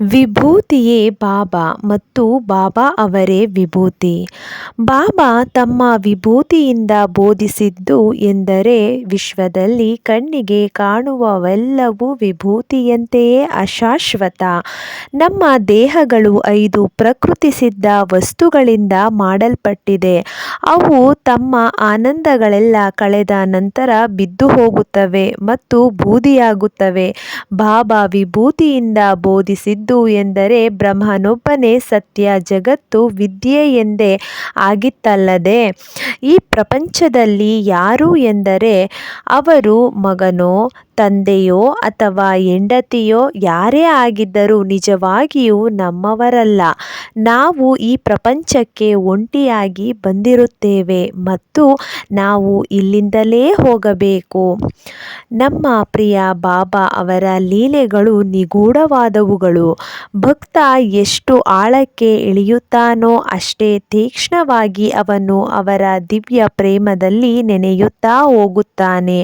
ವಿಭೂತಿಯೇ ಬಾಬಾ ಮತ್ತು ಬಾಬಾ ಅವರೇ ವಿಭೂತಿ. ಬಾಬಾ ತಮ್ಮ ವಿಭೂತಿಯಿಂದ ಬೋಧಿಸಿದ್ದು ಎಂದರೆ ವಿಶ್ವದಲ್ಲಿ ಕಣ್ಣಿಗೆ ಕಾಣುವವೆಲ್ಲವೂ ವಿಭೂತಿಯಂತೆಯೇ ಅಶಾಶ್ವತ. ನಮ್ಮ ದೇಹಗಳು ಐದು ಪ್ರಕೃತಿ ಸಿದ್ಧ ವಸ್ತುಗಳಿಂದ ಮಾಡಲ್ಪಟ್ಟಿದೆ. ಅವು ತಮ್ಮ ಆನಂದಗಳೆಲ್ಲ ಕಳೆದ ನಂತರ ಬಿದ್ದು ಹೋಗುತ್ತವೆ ಮತ್ತು ಬೂದಿಯಾಗುತ್ತವೆ. ಬಾಬಾ ವಿಭೂತಿಯಿಂದ ಬೋಧಿಸಿದ್ದು ಎಂದರೆ ಬ್ರಹ್ಮನೊಬ್ಬನೇ ಸತ್ಯ ಜಗತ್ತು ವಿದ್ಯೆ ಎಂದೇ ಆಗಿತ್ತಲ್ಲದೆ, ಈ ಪ್ರಪಂಚದಲ್ಲಿ ಯಾರು ಎಂದರೆ ಅವರು ಮಗನೋ, ತಂದೆಯೋ ಅಥವಾ ಹೆಂಡತಿಯೋ ಯಾರೇ ಆಗಿದ್ದರೂ ನಿಜವಾಗಿಯೂ ನಮ್ಮವರಲ್ಲ. ನಾವು ಈ ಪ್ರಪಂಚಕ್ಕೆ ಒಂಟಿಯಾಗಿ ಬಂದಿರುತ್ತೇವೆ ಮತ್ತು ನಾವು ಇಲ್ಲಿಂದಲೇ ಹೋಗಬೇಕು. ನಮ್ಮ ಪ್ರಿಯ ಬಾಬಾ ಅವರ ಲೀಲೆಗಳು ನಿಗೂಢವಾದವುಗಳು. ಭಕ್ತ ಎಷ್ಟು ಆಳಕ್ಕೆ ಇಳಿಯುತ್ತಾನೋ ಅಷ್ಟೇ ತೀಕ್ಷ್ಣವಾಗಿ ಅವನು ಅವರ ದಿವ್ಯ ಪ್ರೇಮದಲ್ಲಿ ನೆನೆಯುತ್ತಾ ಹೋಗುತ್ತಾನೆ.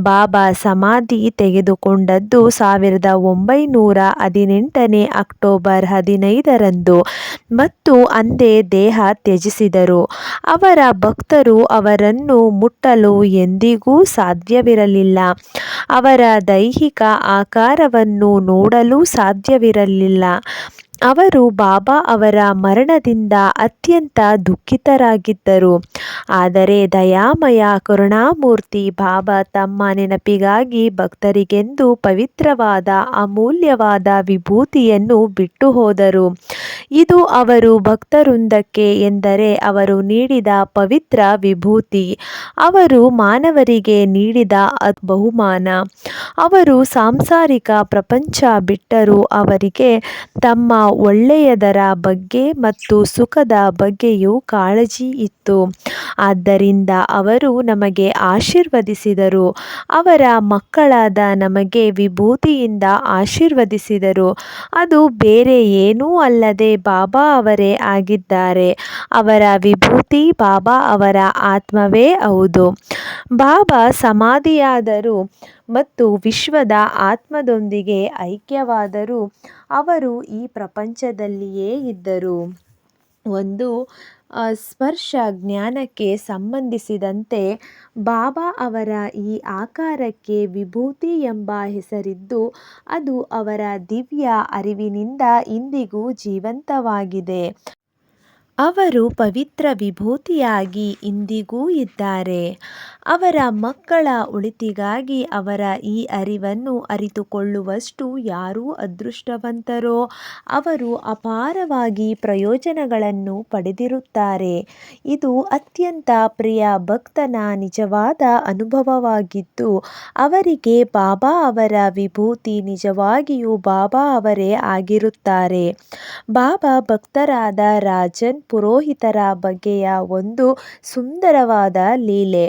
ಬಾಬಾ ಸಮಾಧಿ ತೆಗೆದುಕೊಂಡದ್ದು ಸಾವಿರದ ಒಂಬೈನೂರ ಹದಿನೆಂಟನೇ ಅಕ್ಟೋಬರ್ ಹದಿನೈದರಂದು ಮತ್ತು ಅಂದೇ ದೇಹ ತ್ಯಜಿಸಿದರು. ಅವರ ಭಕ್ತರು ಅವರನ್ನು ಮುಟ್ಟಲು ಎಂದಿಗೂ ಸಾಧ್ಯವಿರಲಿಲ್ಲ. ಅವರ ದೈಹಿಕ ಆಕಾರವನ್ನು ನೋಡಲು ಸಾಧ್ಯವಿರಲಿಲ್ಲ. ಅವರು ಬಾಬಾ ಅವರ ಮರಣದಿಂದ ಅತ್ಯಂತ ದುಃಖಿತರಾಗಿದ್ದರು. ಆದರೆ ದಯಾಮಯ ಕರುಣಾಮೂರ್ತಿ ಬಾಬಾ ತಮ್ಮ ನೆನಪಿಗಾಗಿ ಭಕ್ತರಿಗೆಂದು ಪವಿತ್ರವಾದ ಅಮೂಲ್ಯವಾದ ವಿಭೂತಿಯನ್ನು ಬಿಟ್ಟು ಹೋದರು. ಇದು ಅವರು ಭಕ್ತರುಂದಕ್ಕೆ ಎಂದರೆ ಅವರು ನೀಡಿದ ಪವಿತ್ರ ವಿಭೂತಿ. ಅವರು ಮಾನವರಿಗೆ ನೀಡಿದ ಬಹುಮಾನ. ಅವರು ಸಾಂಸಾರಿಕ ಪ್ರಪಂಚ ಬಿಟ್ಟರೂ ಅವರಿಗೆ ತಮ್ಮ ಒಳ್ಳೆಯದರ ಬಗ್ಗೆ ಮತ್ತು ಸುಖದ ಬಗ್ಗೆಯೂ ಕಾಳಜಿ ಇತ್ತು. ಆದ್ದರಿಂದ ಅವರು ನಮಗೆ ಆಶೀರ್ವದಿಸಿದರು. ಅವರ ಮಕ್ಕಳಾದ ನಮಗೆ ವಿಭೂತಿಯಿಂದ ಆಶೀರ್ವದಿಸಿದರು. ಅದು ಬೇರೆ ಏನೂ ಅಲ್ಲದೆ ಬಾಬಾ ಅವರೇ ಆಗಿದ್ದಾರೆ. ಅವರ ವಿಭೂತಿ ಬಾಬಾ ಅವರ ಆತ್ಮವೇ ಹೌದು. ಬಾಬಾ ಸಮಾಧಿಯಾದರು ಮತ್ತು ವಿಶ್ವದ ಆತ್ಮದೊಂದಿಗೆ ಐಕ್ಯವಾದರೂ. ಅವರು ಈ ಪ್ರಪಂಚದಲ್ಲಿಯೇ ಇದ್ದರು. ಒಂದು ಸ್ಪರ್ಶ ಜ್ಞಾನಕ್ಕೆ ಸಂಬಂಧಿಸಿದಂತೆ ಬಾಬಾ ಅವರ ಈ ಆಕಾರಕ್ಕೆ ವಿಭೂತಿ ಎಂಬ ಹೆಸರಿದ್ದು, ಅದು ಅವರ ದಿವ್ಯ ಅರಿವಿನಿಂದ ಇಂದಿಗೂ ಜೀವಂತವಾಗಿದೆ. ಅವರು ಪವಿತ್ರ ವಿಭೂತಿಯಾಗಿ ಇಂದಿಗೂ ಇದ್ದಾರೆ. ಅವರ ಮಕ್ಕಳ ಒಳಿತಿಗಾಗಿ ಅವರ ಈ ಅರಿವನ್ನು ಅರಿತುಕೊಳ್ಳುವಷ್ಟು ಯಾರು ಅದೃಷ್ಟವಂತರೋ ಅವರು ಅಪಾರವಾಗಿ ಪ್ರಯೋಜನಗಳನ್ನು ಪಡೆದಿರುತ್ತಾರೆ. ಇದು ಅತ್ಯಂತ ಪ್ರಿಯ ಭಕ್ತನ ನಿಜವಾದ ಅನುಭವವಾಗಿದ್ದು, ಅವರಿಗೆ ಬಾಬಾ ಅವರ ವಿಭೂತಿ ನಿಜವಾಗಿಯೂ ಬಾಬಾ ಅವರೇ ಆಗಿರುತ್ತಾರೆ. ಬಾಬಾ ಭಕ್ತರಾದ ರಾಜನ್ ಪುರೋಹಿತರ ಬಗ್ಗೆಯ ಒಂದು ಸುಂದರವಾದ ಲೀಲೆ.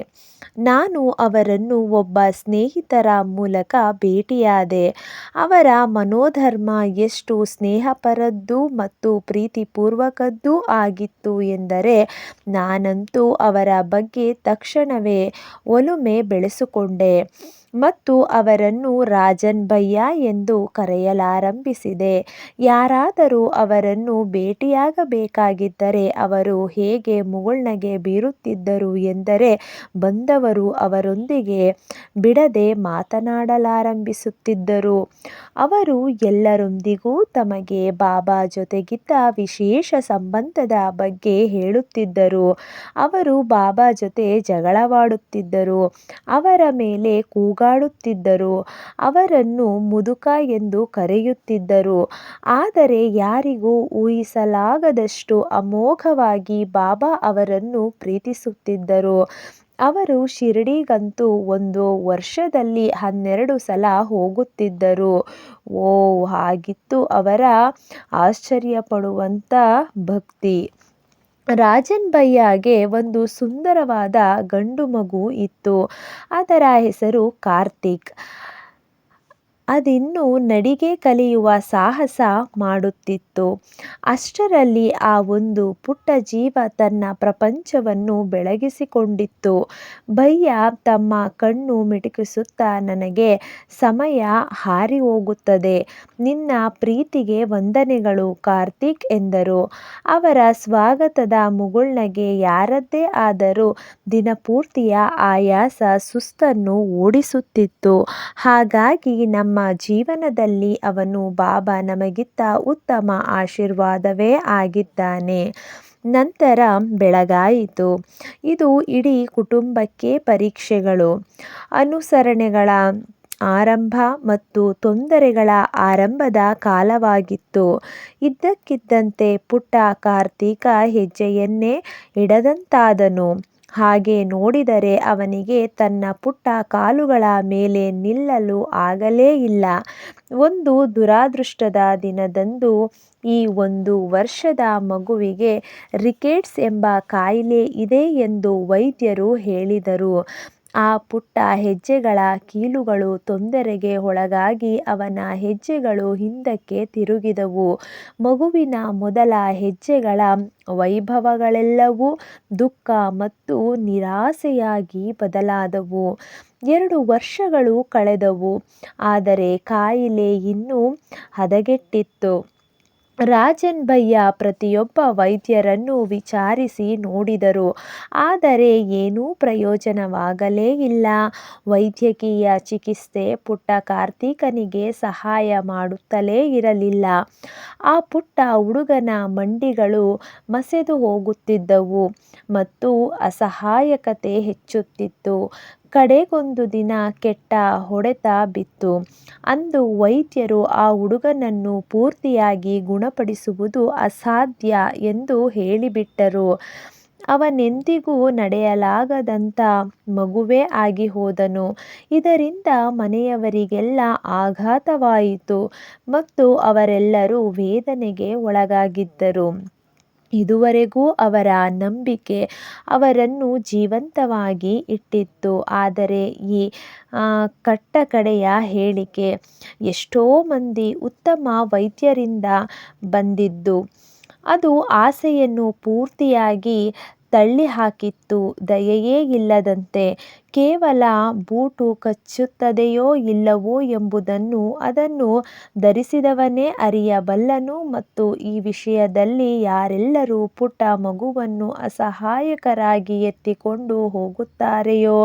ನಾನು ಅವರನ್ನು ಒಬ್ಬ ಸ್ನೇಹಿತರ ಮೂಲಕ ಭೇಟಿಯಾದೆ. ಅವರ ಮನೋಧರ್ಮ ಎಷ್ಟು ಸ್ನೇಹಪರದ್ದು ಮತ್ತು ಪ್ರೀತಿಪೂರ್ವಕದ್ದು ಆಗಿತ್ತು ಎಂದರೆ ನಾನಂತೂ ಅವರ ಬಗ್ಗೆ ತಕ್ಷಣವೇ ಒಲುಮೆ ಬೆಳೆಸಿಕೊಂಡೆ. ಮತ್ತು ಅವರನ್ನು ರಾಜನ್ ಭಯ್ಯ ಎಂದು ಕರೆಯಲಾರಂಭಿಸಿದೆ. ಯಾರಾದರೂ ಅವರನ್ನು ಭೇಟಿಯಾಗಬೇಕಾಗಿದ್ದರೆ ಅವರು ಹೇಗೆ ಮುಗುಳ್ನಗೆ ಬೀರುತ್ತಿದ್ದರು ಎಂದರೆ ಬಂದವರು ಅವರೊಂದಿಗೆ ಬಿಡದೆ ಮಾತನಾಡಲಾರಂಭಿಸುತ್ತಿದ್ದರು. ಅವರು ಎಲ್ಲರೊಂದಿಗೂ ತಮಗೆ ಬಾಬಾ ಜೊತೆಗಿದ್ದ ವಿಶೇಷ ಸಂಬಂಧದ ಬಗ್ಗೆ ಹೇಳುತ್ತಿದ್ದರು. ಅವರು ಬಾಬಾ ಜೊತೆ ಜಗಳವಾಡುತ್ತಿದ್ದರು. ಅವರ ಮೇಲೆ ಕೂಗಾಡುತ್ತಿದ್ದರು. ಅವರನ್ನು ಮುದುಕ ಎಂದು ಕರೆಯುತ್ತಿದ್ದರು. ಆದರೆ ಯಾರಿಗೂ ಊಹಿಸಲಾಗದಷ್ಟು ಅಮೋಘವಾಗಿ ಬಾಬಾ ಅವರನ್ನು ಪ್ರೀತಿಸುತ್ತಿದ್ದರು. ಅವರು ಶಿರಡಿಗಂತೂ ಒಂದು ವರ್ಷದಲ್ಲಿ ಹನ್ನೆರಡು ಸಲ ಹೋಗುತ್ತಿದ್ದರು. ಓ ಹಾಗಿತ್ತು ಅವರ ಆಶ್ಚರ್ಯಪಡುವಂಥ ಭಕ್ತಿ. ರಾಜನ್ ಬಯ್ಯಾಗೆ ಒಂದು ಸುಂದರವಾದ ಗಂಡು ಮಗು ಇತ್ತು. ಅದರ ಹೆಸರು ಕಾರ್ತಿಕ್. ಅದಿನ್ನೂ ನಡಿಗೆ ಕಲಿಯುವ ಸಾಹಸ ಮಾಡುತ್ತಿತ್ತು. ಅಷ್ಟರಲ್ಲಿ ಆ ಒಂದು ಪುಟ್ಟ ಜೀವ ತನ್ನ ಪ್ರಪಂಚವನ್ನು ಬೆಳಗಿಸಿಕೊಂಡಿತ್ತು. ಭಯ್ಯ ತಮ್ಮ ಕಣ್ಣು ಮಿಟುಕಿಸುತ್ತಾ ನನಗೆ ಸಮಯ ಹಾರಿ ಹೋಗುತ್ತದೆ ನಿನ್ನ ಪ್ರೀತಿಗೆ ವಂದನೆಗಳು, ಕಾರ್ತಿಕ್ ಎಂದರು. ಅವರ ಸ್ವಾಗತದ ಮುಗುಳ್ನಗೆ ಯಾರದ್ದೇ ಆದರೂ ದಿನಪೂರ್ತಿಯ ಆಯಾಸ ಸುಸ್ತನ್ನು ಓಡಿಸುತ್ತಿತ್ತು. ಹಾಗಾಗಿ ನಮ್ಮ ಜೀವನದಲ್ಲಿ ಅವನು ಬಾಬಾ ನಮಗಿತ್ತ ಉತ್ತಮ ಆಶೀರ್ವಾದವೇ ಆಗಿದ್ದಾನೆ. ನಂತರ ಬೆಳಗಾಯಿತು. ಇದು ಇಡೀ ಕುಟುಂಬಕ್ಕೆ ಪರೀಕ್ಷೆಗಳು, ಅನುಸರಣೆಗಳ ಆರಂಭ ಮತ್ತು ತೊಂದರೆಗಳ ಆರಂಭದ ಕಾಲವಾಗಿತ್ತು. ಇದ್ದಕ್ಕಿದ್ದಂತೆ ಪುಟ್ಟ ಕಾರ್ತೀಕ ಹೆಜ್ಜೆಯನ್ನೇ ಇಡದಂತಾದನು. ಹಾಗೆ ನೋಡಿದರೆ ಅವನಿಗೆ ತನ್ನ ಪುಟ್ಟ ಕಾಲುಗಳ ಮೇಲೆ ನಿಲ್ಲಲು ಆಗಲೇ ಇಲ್ಲ. ಒಂದು ದುರಾದೃಷ್ಟದ ದಿನದಂದು ಈ ಒಂದು ವರ್ಷದ ಮಗುವಿಗೆ ರಿಕೆಟ್ಸ್ ಎಂಬ ಕಾಯಿಲೆ ಇದೆ ಎಂದು ವೈದ್ಯರು ಹೇಳಿದರು. ಆ ಪುಟ್ಟ ಹೆಜ್ಜೆಗಳ ಕೀಲುಗಳು ತೊಂದರೆಗೆ ಒಳಗಾಗಿ ಅವನ ಹೆಜ್ಜೆಗಳು ಹಿಂದಕ್ಕೆ ತಿರುಗಿದವು. ಮಗುವಿನ ಮೊದಲ ಹೆಜ್ಜೆಗಳ ವೈಭವಗಳೆಲ್ಲವೂ ದುಃಖ ಮತ್ತು ನಿರಾಸೆಯಾಗಿ ಬದಲಾದವು. ಎರಡು ವರ್ಷಗಳು ಕಳೆದವು. ಆದರೆ ಕಾಯಿಲೆ ಇನ್ನೂ ಹದಗೆಟ್ಟಿತ್ತು. ರಾಜನ್ ಭಯ್ಯ ಪ್ರತಿಯೊಬ್ಬ ವೈದ್ಯರನ್ನು ವಿಚಾರಿಸಿ ನೋಡಿದರು. ಆದರೆ ಏನೂ ಪ್ರಯೋಜನವಾಗಲೇ ಇಲ್ಲ. ವೈದ್ಯಕೀಯ ಚಿಕಿತ್ಸೆ ಪುಟ್ಟ ಕಾರ್ತೀಕನಿಗೆ ಸಹಾಯ ಮಾಡುತ್ತಲೇ ಇರಲಿಲ್ಲ. ಆ ಪುಟ್ಟ ಹುಡುಗನ ಮಂಡಿಗಳು ಮಸೆದು ಹೋಗುತ್ತಿದ್ದವು ಮತ್ತು ಅಸಹಾಯಕತೆ ಹೆಚ್ಚುತ್ತಿತ್ತು. ಕಡೆಗೊಂದು ದಿನ ಕೆಟ್ಟ ಹೊಡೆತ ಬಿತ್ತು. ಅಂದು ವೈದ್ಯರು ಆ ಹುಡುಗನನ್ನು ಪೂರ್ತಿಯಾಗಿ ಗುಣಪಡಿಸುವುದು ಅಸಾಧ್ಯ ಎಂದು ಹೇಳಿಬಿಟ್ಟರು. ಅವನೆಂದಿಗೂ ನಡೆಯಲಾಗದಂಥ ಮಗುವೇ ಆಗಿಹೋದನು. ಇದರಿಂದ ಮನೆಯವರಿಗೆಲ್ಲ ಆಘಾತವಾಯಿತು ಮತ್ತು ಅವರೆಲ್ಲರೂ ವೇದನೆಗೆ ಒಳಗಾಗಿದ್ದರು. ಇದುವರೆಗೂ ಅವರ ನಂಬಿಕೆ ಅವರನ್ನು ಜೀವಂತವಾಗಿ ಇಟ್ಟಿತ್ತು. ಆದರೆ ಈ ಕಟ್ಟಕಡೆಯ ಹೇಳಿಕೆ, ಎಷ್ಟೋ ಮಂದಿ ಉತ್ತಮ ವೈದ್ಯರಿಂದ ಬಂದಿದ್ದು, ಅದು ಆಸೆಯನ್ನು ಪೂರ್ತಿಯಾಗಿ ತಳ್ಳಿಹಾಕಿತ್ತು. ದಯೆಯೇ ಇಲ್ಲದಂತೆ ಕೇವಲ ಬೂಟು ಕಚ್ಚುತ್ತದೆಯೋ ಇಲ್ಲವೋ ಎಂಬುದನ್ನು ಅದನ್ನು ಧರಿಸಿದವನೇ ಅರಿಯಬಲ್ಲನು ಮತ್ತು ಈ ವಿಷಯದಲ್ಲಿ ಯಾರೆಲ್ಲರೂ ಪುಟ್ಟ ಮಗುವನ್ನು ಅಸಹಾಯಕರಾಗಿ ಎತ್ತಿಕೊಂಡು ಹೋಗುತ್ತಾರೆಯೋ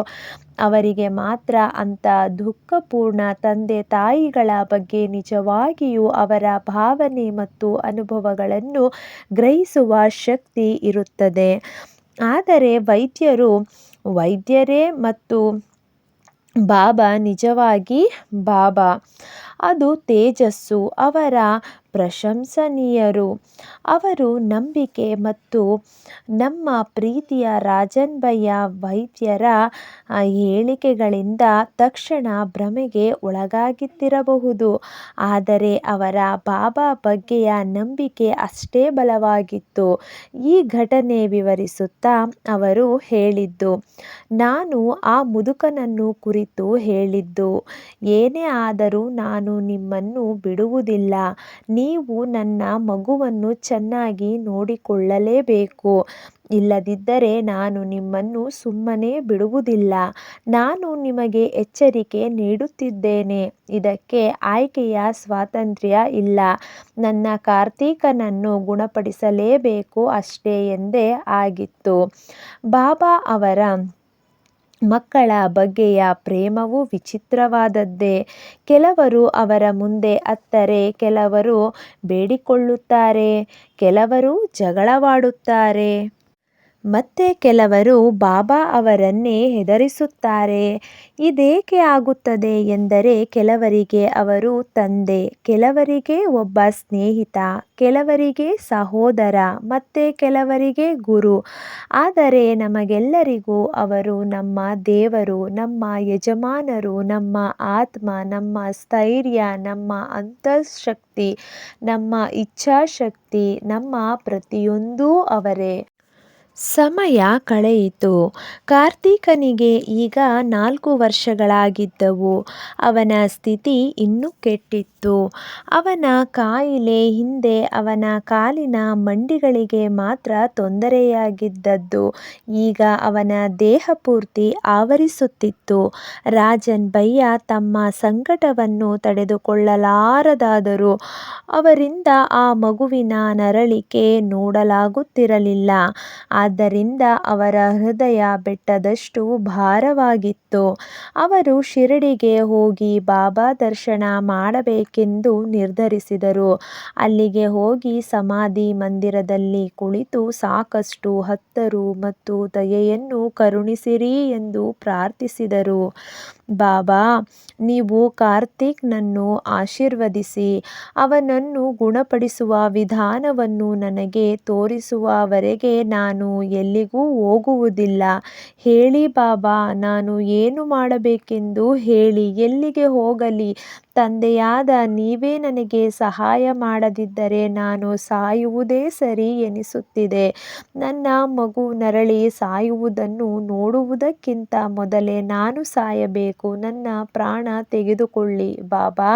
ಅವರಿಗೆ ಮಾತ್ರ ಅಂಥ ದುಃಖಪೂರ್ಣ ತಂದೆ ತಾಯಿಗಳ ಬಗ್ಗೆ ನಿಜವಾಗಿಯೂ ಅವರ ಭಾವನೆ ಮತ್ತು ಅನುಭವಗಳನ್ನು ಗ್ರಹಿಸುವ ಶಕ್ತಿ ಇರುತ್ತದೆ. ಆದರೆ ವೈದ್ಯರು ವೈದ್ಯರೇ ಮತ್ತು ಬಾಬಾ ನಿಜವಾಗಿ ಬಾಬಾ, ಅದು ತೇಜಸ್ಸು, ಅವರು ಪ್ರಶಂಸನೀಯರು. ಅವರು ನಂಬಿಕೆ ಮತ್ತು ನಮ್ಮ ಪ್ರೀತಿಯ ರಾಜನ್ ಭಯ್ಯ ವೈದ್ಯರ ಹೇಳಿಕೆಗಳಿಂದ ತಕ್ಷಣ ಭ್ರಮೆಗೆ ಒಳಗಾಗಿದ್ದಿರಬಹುದು. ಆದರೆ ಅವರ ಬಾಬಾ ಬಗ್ಗೆಯ ನಂಬಿಕೆ ಅಷ್ಟೇ ಬಲವಾಗಿತ್ತು. ಈ ಘಟನೆ ವಿವರಿಸುತ್ತಾ ಅವರು ಹೇಳಿದ್ದು, ನಾನು ಆ ಮುದುಕನನ್ನು ಕುರಿತು ಹೇಳಿದ್ದು, ಏನೇ ಆದರೂ ನಾನು ನಿಮ್ಮನ್ನು ಬಿಡುವುದಿಲ್ಲ. ನೀವು ನನ್ನ ಮಗುವನ್ನು ಚೆನ್ನಾಗಿ ನೋಡಿಕೊಳ್ಳಲೇಬೇಕು. ಇಲ್ಲದಿದ್ದರೆ ನಾನು ನಿಮ್ಮನ್ನು ಸುಮ್ಮನೆ ಬಿಡುವುದಿಲ್ಲ. ನಾನು ನಿಮಗೆ ಎಚ್ಚರಿಕೆ ನೀಡುತ್ತಿದ್ದೇನೆ. ಇದಕ್ಕೆ ಆಯ್ಕೆಯ ಸ್ವಾತಂತ್ರ್ಯ ಇಲ್ಲ. ನನ್ನ ಕಾರ್ತೀಕನನ್ನು ಗುಣಪಡಿಸಲೇಬೇಕು ಅಷ್ಟೇ ಎಂದೇ ಆಗಿತ್ತು. ಬಾಬಾ ಅವರ ಮಕ್ಕಳ ಬಗ್ಗೆಯ ಪ್ರೇಮವು ವಿಚಿತ್ರವಾದದ್ದೇ. ಕೆಲವರು ಅವರ ಮುಂದೆ ಅತ್ತರೆ ಕೆಲವರು ಬೇಡಿಕೊಳ್ಳುತ್ತಾರೆ. ಕೆಲವರು ಜಗಳವಾಡುತ್ತಾರೆ. ಮತ್ತೆ ಕೆಲವರು ಬಾಬಾ ಅವರನ್ನೇ ಹೆದರಿಸುತ್ತಾರೆ. ಇದೇಕೆ ಆಗುತ್ತದೆ ಎಂದರೆ ಕೆಲವರಿಗೆ ಅವರು ತಂದೆ, ಕೆಲವರಿಗೆ ಒಬ್ಬ ಸ್ನೇಹಿತ, ಕೆಲವರಿಗೆ ಸಹೋದರ ಮತ್ತೆ ಕೆಲವರಿಗೆ ಗುರು. ಆದರೆ ನಮಗೆಲ್ಲರಿಗೂ ಅವರು ನಮ್ಮ ದೇವರು, ನಮ್ಮ ಯಜಮಾನರು, ನಮ್ಮ ಆತ್ಮ, ನಮ್ಮ ಸ್ಥೈರ್ಯ, ನಮ್ಮ ಅಂತಃಶಕ್ತಿ, ನಮ್ಮ ಇಚ್ಛಾಶಕ್ತಿ, ನಮ್ಮ ಪ್ರತಿಯೊಂದೂ ಅವರೇ. ಸಮಯ ಕಳೆಯಿತು. ಕಾರ್ತೀಕನಿಗೆ ಈಗ ನಾಲ್ಕು ವರ್ಷಗಳಾಗಿದ್ದವು. ಅವನ ಸ್ಥಿತಿ ಇನ್ನೂ ಕೆಟ್ಟಿತ್ತು. ಅವನ ಕಾಯಿಲೆ ಹಿಂದೆ ಅವನ ಕಾಲಿನ ಮಂಡಿಗಳಿಗೆ ಮಾತ್ರ ತೊಂದರೆಯಾಗಿದ್ದದ್ದು ಈಗ ಅವನ ದೇಹ ಪೂರ್ತಿ ಆವರಿಸುತ್ತಿತ್ತು. ರಾಜನ್ ಭಯ್ಯ ತಮ್ಮ ಸಂಕಟವನ್ನು ತಡೆದುಕೊಳ್ಳಲಾರದಾದರೂ ಅವರಿಂದ ಆ ಮಗುವಿನ ನರಳಿಕೆ ನೋಡಲಾಗುತ್ತಿರಲಿಲ್ಲ. ಆದ್ದರಿಂದ ಅವರ ಹೃದಯ ಬೆಟ್ಟದಷ್ಟು ಭಾರವಾಗಿತ್ತು. ಅವರು ಶಿರಡಿಗೆ ಹೋಗಿ ಬಾಬಾ ದರ್ಶನ ಮಾಡಬೇಕೆಂದು ನಿರ್ಧರಿಸಿದರು. ಅಲ್ಲಿಗೆ ಹೋಗಿ ಸಮಾಧಿ ಮಂದಿರದಲ್ಲಿ ಕುಳಿತು ಸಾಕಷ್ಟು ಹತ್ತರು ಮತ್ತು ದಯೆಯನ್ನು ಕರುಣಿಸಿರಿ ಎಂದು ಪ್ರಾರ್ಥಿಸಿದರು. ಬಾಬಾ, ನೀವು ಕಾರ್ತಿಕ್ನನ್ನು ಆಶೀರ್ವದಿಸಿ, ಅವನನ್ನು ಗುಣಪಡಿಸುವ ವಿಧಾನವನ್ನು ನನಗೆ ತೋರಿಸುವವರೆಗೆ ನಾನು ಎಲ್ಲಿಗೂ ಹೋಗುವುದಿಲ್ಲ. ಹೇಳಿ ಬಾಬಾ, ನಾನು ಏನು ಮಾಡಬೇಕೆಂದು ಹೇಳಿ ಎಲ್ಲಿಗೆ ಹೋಗಲಿ. ತಂದೆಯಾದ ನೀವೇ ನನಗೆ ಸಹಾಯ ಮಾಡದಿದ್ದರೆ ನಾನು ಸಾಯುವುದೇ ಸರಿ ಎನಿಸುತ್ತಿದೆ. ನನ್ನ ಮಗು ನರಳಿ ಸಾಯುವುದನ್ನು ನೋಡುವುದಕ್ಕಿಂತ ಮೊದಲೇ ನಾನು ಸಾಯಬೇಕು. ನನ್ನ ಪ್ರಾಣ ತೆಗೆದುಕೊಳ್ಳಿ ಬಾಬಾ,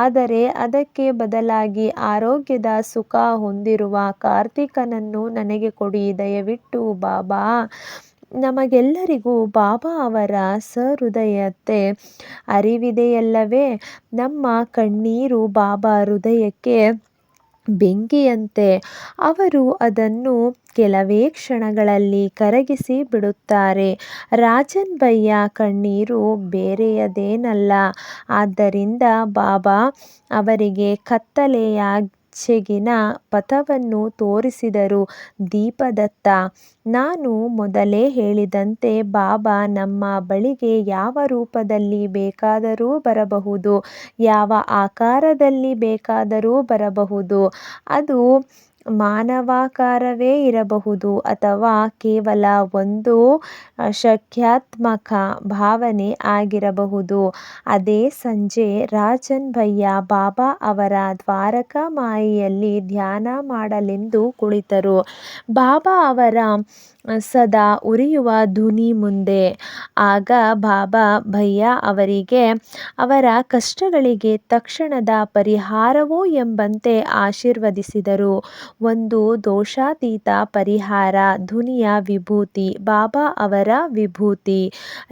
ಆದರೆ ಅದಕ್ಕೆ ಬದಲಾಗಿ ಆರೋಗ್ಯದ ಸುಖ ಹೊಂದಿರುವ ಕಾರ್ತಿಕನನ್ನು ನನಗೆ ಕೊಡಿ ದಯವಿಟ್ಟು ಬಾಬಾ. ನಮಗೆಲ್ಲರಿಗೂ ಬಾಬಾ ಅವರ ಸಹೃದಯತೆ ಅರಿವಿದೆಯಲ್ಲವೇ. ನಮ್ಮ ಕಣ್ಣೀರು ಬಾಬಾ ಹೃದಯಕ್ಕೆ ಬೆಂಕಿಯಂತೆ. ಅವರು ಅದನ್ನು ಕೆಲವೇ ಕ್ಷಣಗಳಲ್ಲಿ ಕರಗಿಸಿ ಬಿಡುತ್ತಾರೆ. ರಾಜನ್ ಭಯ್ಯ ಕಣ್ಣೀರು ಬೇರೆಯದೇನಲ್ಲ. ಆದ್ದರಿಂದ ಬಾಬಾ ಅವರಿಗೆ ಕತ್ತಲೆಯಾಚೆಗಿನ ಪಥವನ್ನು ತೋರಿಸಿದರು. ದೀಪದತ್ತ. ನಾನು ಮೊದಲೇ ಹೇಳಿದಂತೆ ಬಾಬಾ ನಮ್ಮ ಬಳಿಗೆ ಯಾವ ರೂಪದಲ್ಲಿ ಬೇಕಾದರೂ ಬರಬಹುದು, ಯಾವ ಆಕಾರದಲ್ಲಿ ಬೇಕಾದರೂ ಬರಬಹುದು. ಅದು ಮಾನವಾಕಾರವೇ ಇರಬಹುದು ಅಥವಾ ಕೇವಲ ಒಂದು ಶಖ್ಯಾತ್ಮಕ ಭಾವನೆ ಆಗಿರಬಹುದು. ಅದೇ ಸಂಜೆ ರಾಜನ್ ಭಯ್ಯ ಬಾಬಾ ಅವರ ದ್ವಾರಕಾ ಮಾಯಿಯಲ್ಲಿ ಧ್ಯಾನ ಮಾಡಲೆಂದು ಕುಳಿತರು. ಬಾಬಾ ಅವರ ಸದಾ ಉರಿಯುವ ಧ್ವನಿ ಮುಂದೆ. ಆಗ ಬಾಬಾ ಭಯ್ಯ ಅವರಿಗೆ, ಅವರ ಕಷ್ಟಗಳಿಗೆ ತಕ್ಷಣದ ಪರಿಹಾರವೋ ಎಂಬಂತೆ ಆಶೀರ್ವದಿಸಿದರು. ಒಂದು ದೋಷಾತೀತ ಪರಿಹಾರ. ಧ್ವನಿಯ ವಿಭೂತಿ. ಬಾಬಾ ಅವರ ವಿಭೂತಿ.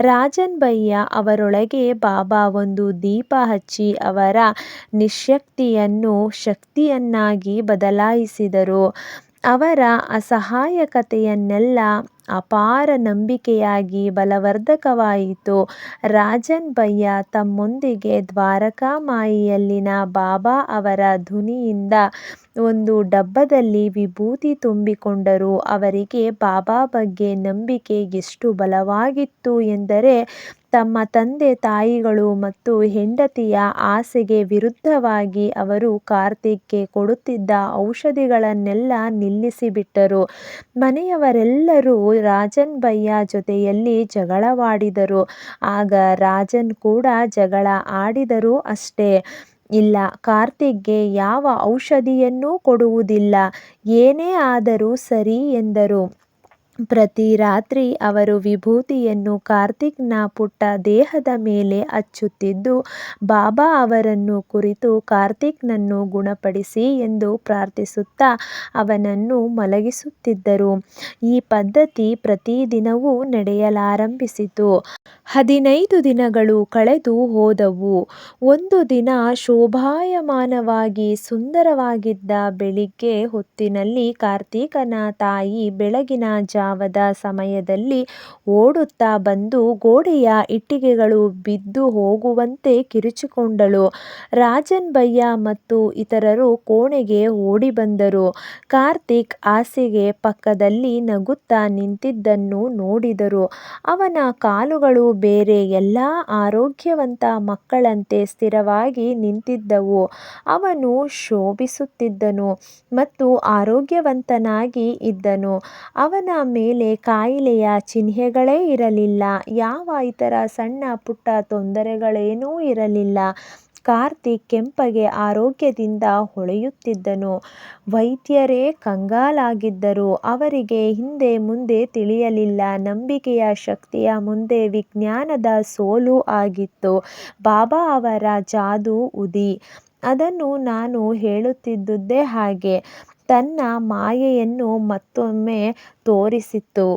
ರಾಜನ್ ಭಯ್ಯ ಅವರೊಳಗೆ ಬಾಬಾ ಒಂದು ದೀಪ ಹಚ್ಚಿ ಅವರ ನಿಶ್ಶಕ್ತಿಯನ್ನು ಶಕ್ತಿಯನ್ನಾಗಿ ಬದಲಾಯಿಸಿದರು. ಅವರ ಅಸಹಾಯಕತೆಯನ್ನೆಲ್ಲ ಅಪಾರ ನಂಬಿಕೆಯಾಗಿ ಬಲವರ್ಧಕವಾಯಿತು. ರಾಜನ್ ಭಯ್ಯ ತಮ್ಮೊಂದಿಗೆ ದ್ವಾರಕಾ ಮಾಯಿಯಲ್ಲಿನ ಬಾಬಾ ಅವರ ಧ್ವನಿಯಿಂದ ಒಂದು ಡಬ್ಬದಲ್ಲಿ ವಿಭೂತಿ ತುಂಬಿಕೊಂಡರು. ಅವರಿಗೆ ಬಾಬಾ ಬಗ್ಗೆ ನಂಬಿಕೆ ಎಷ್ಟು ಬಲವಾಗಿತ್ತು ಎಂದರೆ, ತಮ್ಮ ತಂದೆ ತಾಯಿಗಳು ಮತ್ತು ಹೆಂಡತಿಯ ಆಸೆಗೆ ವಿರುದ್ಧವಾಗಿ ಅವರು ಕಾರ್ತಿಕ್ಗೆ ಕೊಡುತ್ತಿದ್ದ ಔಷಧಿಗಳನ್ನೆಲ್ಲ ನಿಲ್ಲಿಸಿಬಿಟ್ಟರು. ಮನೆಯವರೆಲ್ಲರೂ ರಾಜನ್ ಭಯ್ಯ ಜೊತೆಯಲ್ಲಿ ಜಗಳವಾಡಿದರು. ಆಗ ರಾಜನ್ ಕೂಡ ಜಗಳ ಆಡಿದರು ಅಷ್ಟೇ. ಇಲ್ಲ ಕಾರ್ತಿಕ್ಗೆ ಯಾವ ಔಷಧಿಯನ್ನೂ ಕೊಡುವುದಿಲ್ಲ. ಏನೇ ಆದರೂ ಸರಿ ಎಂದರು. ಪ್ರತಿ ರಾತ್ರಿ ಅವರು ವಿಭೂತಿಯನ್ನು ಕಾರ್ತಿಕ್ನ ಪುಟ್ಟ ದೇಹದ ಮೇಲೆ ಹಚ್ಚುತ್ತಿದ್ದು, ಬಾಬಾ ಅವರನ್ನು ಕುರಿತು ಕಾರ್ತಿಕ್ನನ್ನು ಗುಣಪಡಿಸಿ ಎಂದು ಪ್ರಾರ್ಥಿಸುತ್ತಾ ಅವನನ್ನು ಮಲಗಿಸುತ್ತಿದ್ದರು. ಈ ಪದ್ಧತಿ ಪ್ರತಿದಿನವೂ ನಡೆಯಲಾರಂಭಿಸಿತು. ಹದಿನೈದು ದಿನಗಳು ಕಳೆದು ಹೋದವು. ಒಂದು ದಿನ ಶೋಭಾಯಮಾನವಾಗಿ ಸುಂದರವಾಗಿದ್ದ ಬೆಳಿಗ್ಗೆ ಹೊತ್ತಿನಲ್ಲಿ ಕಾರ್ತಿಕನ ತಾಯಿ ಬೆಳಗಿನ ಜಾವದ ಸಮಯದಲ್ಲಿ ಓಡುತ್ತಾ ಬಂದು ಗೋಡೆಯ ಇಟ್ಟಿಗೆಗಳು ಬಿದ್ದು ಹೋಗುವಂತೆ ಕಿರುಚಿಕೊಂಡಳು. ರಾಜನ್ ಭಯ್ಯ ಮತ್ತು ಇತರರು ಕೋಣೆಗೆ ಓಡಿಬಂದರು. ಕಾರ್ತಿಕ್ ಆಸೆಗೆ ಪಕ್ಕದಲ್ಲಿ ನಗುತ್ತಾ ನಿಂತಿದ್ದನ್ನು ನೋಡಿದರು. ಅವನ ಕಾಲುಗಳು ಬೇರೆ, ಎಲ್ಲ ಆರೋಗ್ಯವಂತ ಮಕ್ಕಳಂತೆ ಸ್ಥಿರವಾಗಿ ನಿಂತಿದ್ದವು. ಅವನು ಶೋಭಿಸುತ್ತಿದ್ದನು ಮತ್ತು ಆರೋಗ್ಯವಂತನಾಗಿ ಇದ್ದನು. ಅವನ ಮೇಲೆ ಕಾಯಿಲೆಯ ಚಿಹ್ನೆಗಳೇ ಇರಲಿಲ್ಲ. ಯಾವ ಇತರ ಸಣ್ಣ ಪುಟ್ಟ ತೊಂದರೆಗಳೇನೂ ಇರಲಿಲ್ಲ. ಕಾರ್ತಿಕ್ ಕೆಂಪಗೆ ಆರೋಗ್ಯದಿಂದ ಹೊಳೆಯುತ್ತಿದ್ದನು. ವೈದ್ಯರೇ ಕಂಗಾಲಾಗಿದ್ದರು. ಅವರಿಗೆ ಹಿಂದೆ ಮುಂದೆ ತಿಳಿಯಲಿಲ್ಲ. ನಂಬಿಕೆಯ ಶಕ್ತಿಯ ಮುಂದೆ ವಿಜ್ಞಾನದ ಸೋಲು ಆಗಿತ್ತು. ಬಾಬಾ ಅವರ ಜಾದೂ ಉದಿ. ಅದನ್ನು ನಾನು ಹೇಳುತ್ತಿದ್ದುದೇ ಹಾಗೆ ತನ್ನ ಮಾಯೆಯನ್ನು ಮತ್ತೊಮ್ಮೆ ತೋರಿಸಿತ್ತು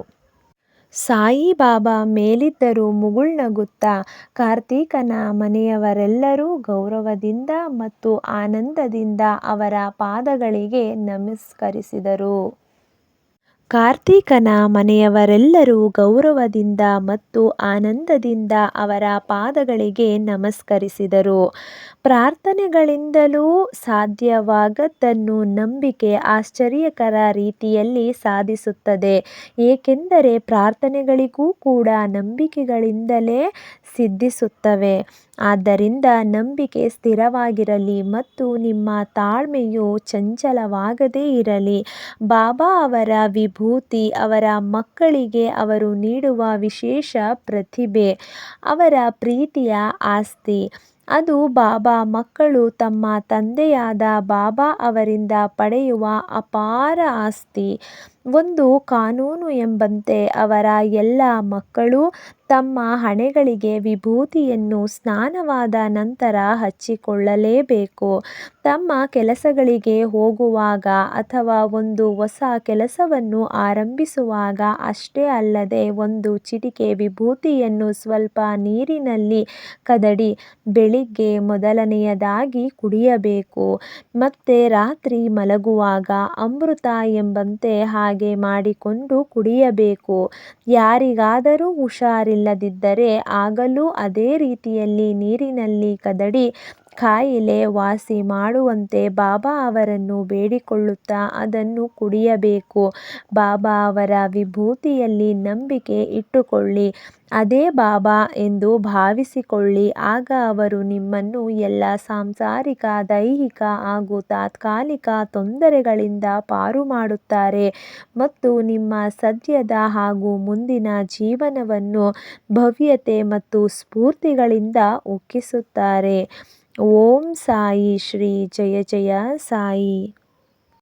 ಸಾಯಿಬಾಬಾ ಮೇಲಿದ್ದರು ಮುಗುಳ್ನಗುತ್ತಾ. ಕಾರ್ತೀಕನ ಮನೆಯವರೆಲ್ಲರೂ ಗೌರವದಿಂದ ಮತ್ತು ಆನಂದದಿಂದ ಅವರ ಪಾದಗಳಿಗೆ ನಮಸ್ಕರಿಸಿದರು. ಕಾರ್ತಿಕನ ಮನೆಯವರೆಲ್ಲರೂ ಗೌರವದಿಂದ ಮತ್ತು ಆನಂದದಿಂದ ಅವರ ಪಾದಗಳಿಗೆ ನಮಸ್ಕರಿಸಿದರು. ಪ್ರಾರ್ಥನೆಗಳಿಂದಲೂ ಸಾಧ್ಯವಾಗದ್ದನ್ನು ನಂಬಿಕೆ ಆಶ್ಚರ್ಯಕರ ರೀತಿಯಲ್ಲಿ ಸಾಧಿಸುತ್ತದೆ ಏಕೆಂದರೆ ಪ್ರಾರ್ಥನೆಗಳಿಗೂ ಕೂಡ ನಂಬಿಕೆಗಳಿಂದಲೇ ಸಿದ್ಧಿಸುತ್ತವೆ. ಆದ್ದರಿಂದ ನಂಬಿಕೆ ಸ್ಥಿರವಾಗಿರಲಿ ಮತ್ತು ನಿಮ್ಮ ತಾಳ್ಮೆಯು ಚಂಚಲವಾಗದೇ ಇರಲಿ. ಬಾಬಾ ಅವರ ವಿಭೂತಿ ಅವರ ಮಕ್ಕಳಿಗೆ ಅವರು ನೀಡುವ ವಿಶೇಷ ಪ್ರತಿಭೆ, ಅವರ ಪ್ರೀತಿಯ ಆಸ್ತಿ. ಅದು ಬಾಬಾ ಮಕ್ಕಳು ತಮ್ಮ ತಂದೆಯಾದ ಬಾಬಾ ಅವರಿಂದ ಪಡೆಯುವ ಅಪಾರ ಆಸ್ತಿ. ಒಂದು ಕಾನೂನು ಎಂಬಂತೆ ಅವರ ಎಲ್ಲ ಮಕ್ಕಳು ತಮ್ಮ ಹಣೆಗಳಿಗೆ ವಿಭೂತಿಯನ್ನು ಸ್ನಾನವಾದ ನಂತರ ಹಚ್ಚಿಕೊಳ್ಳಲೇಬೇಕು. ತಮ್ಮ ಕೆಲಸಗಳಿಗೆ ಹೋಗುವಾಗ ಅಥವಾ ಒಂದು ಹೊಸ ಕೆಲಸವನ್ನು ಆರಂಭಿಸುವಾಗ ಅಷ್ಟೇ ಅಲ್ಲದೆ ಒಂದು ಚಿಟಿಕೆ ವಿಭೂತಿಯನ್ನು ಸ್ವಲ್ಪ ನೀರಿನಲ್ಲಿ ಕದಡಿ ಬೆಳಿಗ್ಗೆ ಮೊದಲನೆಯದಾಗಿ ಕುಡಿಯಬೇಕು ಮತ್ತೆ ರಾತ್ರಿ ಮಲಗುವಾಗ ಅಮೃತ ಎಂಬಂತೆ ಹಾಗೆ ಮಾಡಿಕೊಂಡು ಕುಡಿಯಬೇಕು. ಯಾರಿಗಾದರೂ ಹುಷಾರಿಲ್ಲದಿದ್ದರೆ ಆಗಲೂ ಅದೇ ರೀತಿಯಲ್ಲಿ ನೀರಿನಲ್ಲಿ ಕದಡಿ ಕಾಯಿಲೆ ವಾಸಿ ಮಾಡುವಂತೆ ಬಾಬಾ ಅವರನ್ನು ಬೇಡಿಕೊಳ್ಳುತ್ತಾ ಅದನ್ನು ಕುಡಿಯಬೇಕು. ಬಾಬಾ ಅವರ ವಿಭೂತಿಯಲ್ಲಿ ನಂಬಿಕೆ ಇಟ್ಟುಕೊಳ್ಳಿ ಅದೇ ಬಾಬಾ ಎಂದು ಭಾವಿಸಿಕೊಳ್ಳಿ ಆಗ ಅವರು ನಿಮ್ಮನ್ನು ಎಲ್ಲ ಸಾಂಸಾರಿಕ, ದೈಹಿಕ ಹಾಗೂ ತಾತ್ಕಾಲಿಕ ತೊಂದರೆಗಳಿಂದ ಪಾರು ಮಾಡುತ್ತಾರೆ ಮತ್ತು ನಿಮ್ಮ ಸದ್ಯದ ಹಾಗೂ ಮುಂದಿನ ಜೀವನವನ್ನು ಭವ್ಯತೆ ಮತ್ತು ಸ್ಫೂರ್ತಿಗಳಿಂದ ಉಕ್ಕಿಸುತ್ತಾರೆ. ஓம் சாயி ஸ்ரீ ஜெய ஜெய சாயி.